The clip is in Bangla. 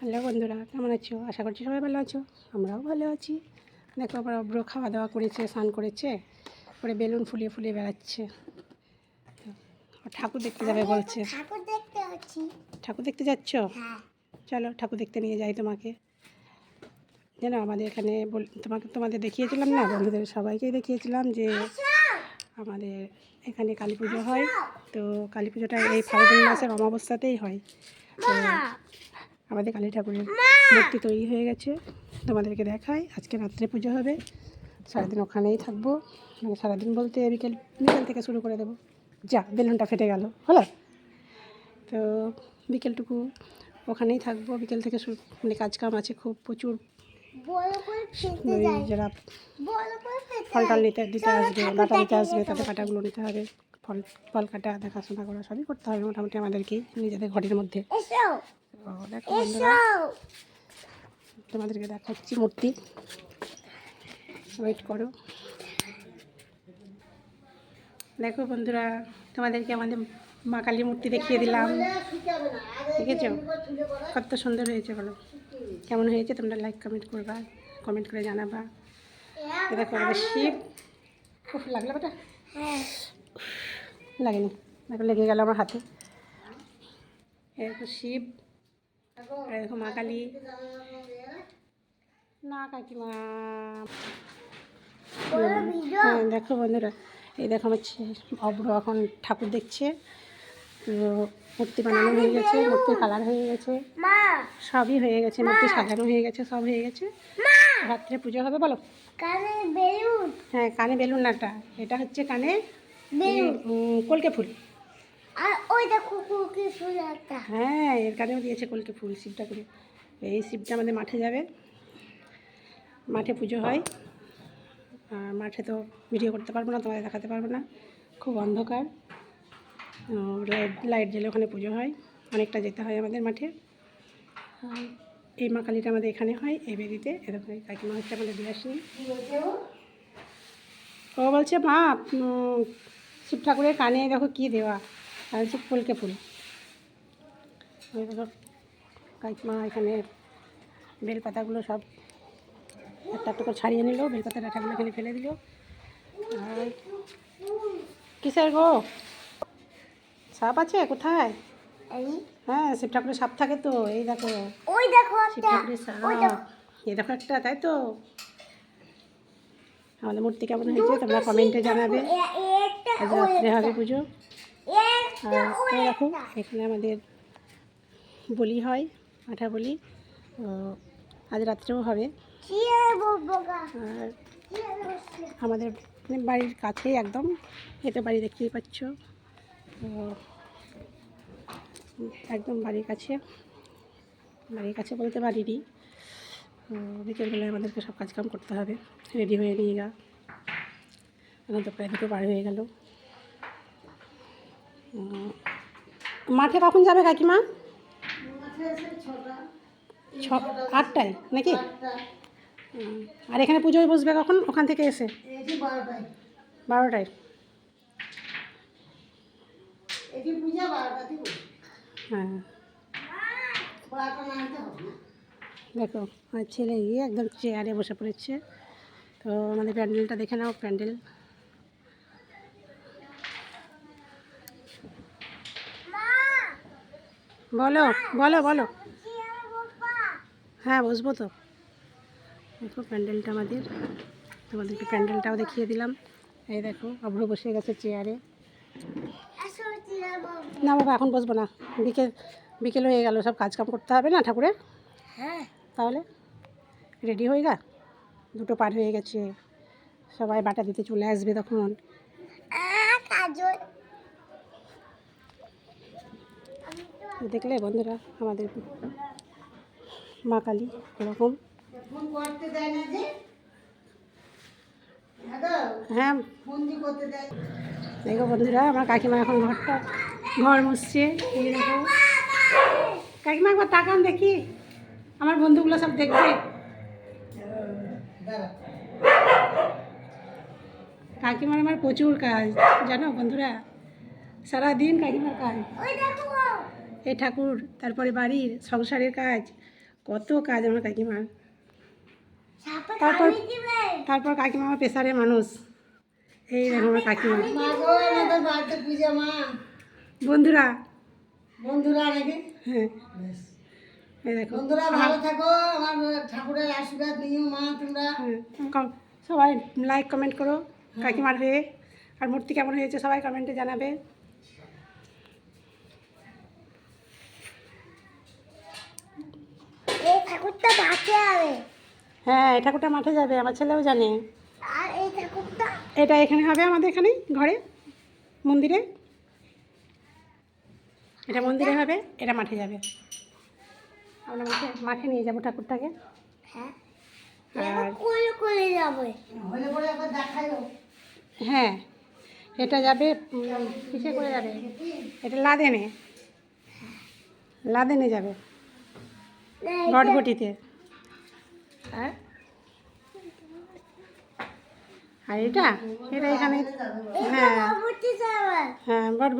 হ্যালো বন্ধুরা কেমন আছো? আশা করছি সবাই ভালো আছো আমরাও ভালো আছি। দেখো আবার অব্র খাওয়া দাওয়া করেছে স্নান করেছে পরে বেলুন ফুলিয়ে ফুলিয়ে বেড়াচ্ছে। ঠাকুর দেখতে যাবে বলছে। ঠাকুর দেখতে হচ্ছি ঠাকুর দেখতে যাচ্ছ? হ্যাঁ। চলো ঠাকুর দেখতে নিয়ে যাই তোমাকে। জানো আমাদের এখানে বল তোমাকে তোমাদের দেখিয়েছিলাম না? বন্ধুদের সবাইকেই দেখিয়েছিলাম যে আমাদের এখানে কালী পুজো হয়। তো কালী পুজোটা এই ফাল্গুন মাসের অমাবস্যাতেই হয়। তো আমাদের কালী ঠাকুরের মূর্তি তৈরি হয়ে গেছে। তোমাদেরকে দেখাই আজকে রাত্রে পুজো হবে। সারাদিন ওখানেই থাকব। মানে সারাদিন বলতে বিকেল বিকেল থেকে শুরু করে দেবো। যা বেলুনটা ফেটে গেল হলো? তো বিকেলটুকু ওখানেই থাকব। বিকেল থেকে শুরু মানে কাজ কাম আছে খুব প্রচুর। যারা ফল টাল নিতে দিতে আসবে বাটা দেখে আসবে তাদের কাটাগুলো নিতে হবে। ফল ফল কাটা দেখাশোনা করা সবই করতে হবে। মোটামুটি আমাদেরকেই নিজেদের ঘরের মধ্যে। দেখো বন্ধুরা। তোমাদেরকে দেখাচ্ছি মূর্তি। ওয়েট করো। দেখো বন্ধুরা তোমাদেরকে আমাদের মা কালী মূর্তি দেখিয়ে দিলাম। দেখেছ? কত সুন্দর হয়েছে বলো। কেমন হয়েছে তোমরা লাইক কমেন্ট করবা। কমেন্ট করে জানাবা। এ দেখো আমাদের শিব। খুব লাগল বেটা। হ্যাঁ। লাগেনি। দেখো লেগে গেল আমার হাতে। এ শিব। আর দেখো মা কালী। না কাকিমা। হ্যাঁ দেখো বন্ধুরা এই দেখো আমার ছে- অব্র এখন ঠাকুর দেখছে। মূর্তি বানানো হয়ে গেছে মূর্তির কালার হয়ে গেছে। সবই হয়ে গেছে মূর্তি সাজানো হয়ে গেছে সব হয়ে গেছে। রাত্রে পুজো হবে বলো? কানে বেলুন। হ্যাঁ কানে বেলুন নাটা এটা হচ্ছে কানে কলকে ফুল। আর ওই দেখো কুকি ফুল একটা। হ্যাঁ এর কানেও দিয়েছে কলকে ফুল শিবটা করে। এই শিবটা আমাদের মাঠে যাবে। মাঠে পুজো হয়। আর মাঠে তো ভিডিও করতে পারব না তোমাদের দেখাতে পারব না। খুব অন্ধকার। লাইট লাইট জ্বেলে ওখানে পুজো হয়। অনেকটা যেতে হয় আমাদের মাঠে। এই মা কালীটা আমাদের এখানে হয় এই বেদিতে। এরকম কাকিমা হচ্ছে আমাদের দিয়ে আসেনি ও বলছে মা শিব ঠাকুরের কানে দেখো কী দেওয়া? আর হচ্ছে কলকে ফুল। কাকিমা এখানে বেলপাতাগুলো সব একটা একটা করে ছাড়িয়ে নিল বেলপাতা ডাঁটাগুলো এখানে ফেলে দিল। আর কিসের গো? সাপ আছে? কোথায়? হ্যাঁ শিব ঠাকুরের সাপ থাকে তো এই দেখো। ওই দেখো শিব ঠাকুরের সাপ। দেখো। এই দেখো একটা তাই তো? আমাদের মূর্তি কেমন হয়েছে তোমরা কমেন্টে জানাবে। আজ রাত্রে হবে পুজো। আর এখানে আমাদের বলি হয় পাঠা বলি। আজ রাত্রেও হবে। আর আমাদের মানে বাড়ির কাছেই একদম এটা বাড়ি দেখতেই পাচ্ছ। তো একদম বাড়ির কাছে। বাড়ির কাছে বলতে বাড়িরই। বিকেলবেলায় আমাদেরকে সব কাজকাম করতে হবে। রেডি হয়ে নিয়ে গা। এখন তো প্রায় দুটো পার হয়ে গেল। মাঠে কখন যাবে কাকিমা? ছ আটটায় নাকি? আর এখানে পুজোয় বসবে কখন? ওখান থেকে এসে? বারোটায়। হ্যাঁ। দেখো আমার ছেলে গিয়ে একদম চেয়ারে বসে পড়েছে। তো আমাদের প্যান্ডেলটা দেখে নাও প্যান্ডেল। বলো বলো বলো। হ্যাঁ বসবো তো। দেখো প্যান্ডেলটা আমাদের। তোমাদেরকে প্যান্ডেলটাও দেখিয়ে দিলাম। এই দেখো অভ্র বসে গেছে চেয়ারে। না বাবা এখন বসবো না। বিকেল বিকেল হয়ে গেল সব কাজকাম করতে হবে না ঠাকুরের হ্যাঁ। তাহলে রেডি হয়ে গা? দুটো পার হয়ে গেছে। সবাই বাটা দিতে চলে আসবে তখন। কাজল দেখলে বন্ধুরা আমাদের মা কালী এরকম। হ্যাঁ। দেখো বন্ধুরা, আমার কাকিমা এখন ঘরটা, ঘর মুছছে, এই কাকিমা একবার তাকান দেখি। আমার বন্ধুগুলো সব দেখবে। কাকিমার আমার প্রচুর কাজ, জানো বন্ধুরা? সারাদিন কাকিমার কাজ। এই ঠাকুর তারপরে বাড়ির সংসারের কাজ কত কাজ আমার কাকিমার তারপর তারপর কাকিমা আমার পেশারে মানুষ। এই দেখো আমার কাকিমা। বন্ধুরা। বন্ধুরা হ্যাঁ। বন্ধুরা ভালো থাকো আমার ঠাকুরের আশীর্বাদ নিও মা তোমরা। হ্যাঁ, সবাই লাইক কমেন্ট করো কাকিমার হয়ে। আর মূর্তি কেমন হয়েছে সবাই কমেন্টে জানাবে এই ঠাকুরটা বাঁচে যাবে। হ্যাঁ এই ঠাকুরটা মাঠে যাবে আমার ছেলেও জানে। আর এই ঠাকুরটা এটা এখানে হবে আমাদের এখানে ঘরে মন্দিরে? এটা মন্দিরে হবে এটা মাঠে যাবে। আমরা মাঠে মাঠে নিয়ে যাব ঠাকুরটাকে। হ্যাঁ। হ্যাঁ এটা যাবে কিসে করে যাবে? এটা লাদেনে। লাদেনে যাবে। না, হ্যাঁ? আর এটা? এটা এখানে হ্যাঁ। হ্যাঁ বট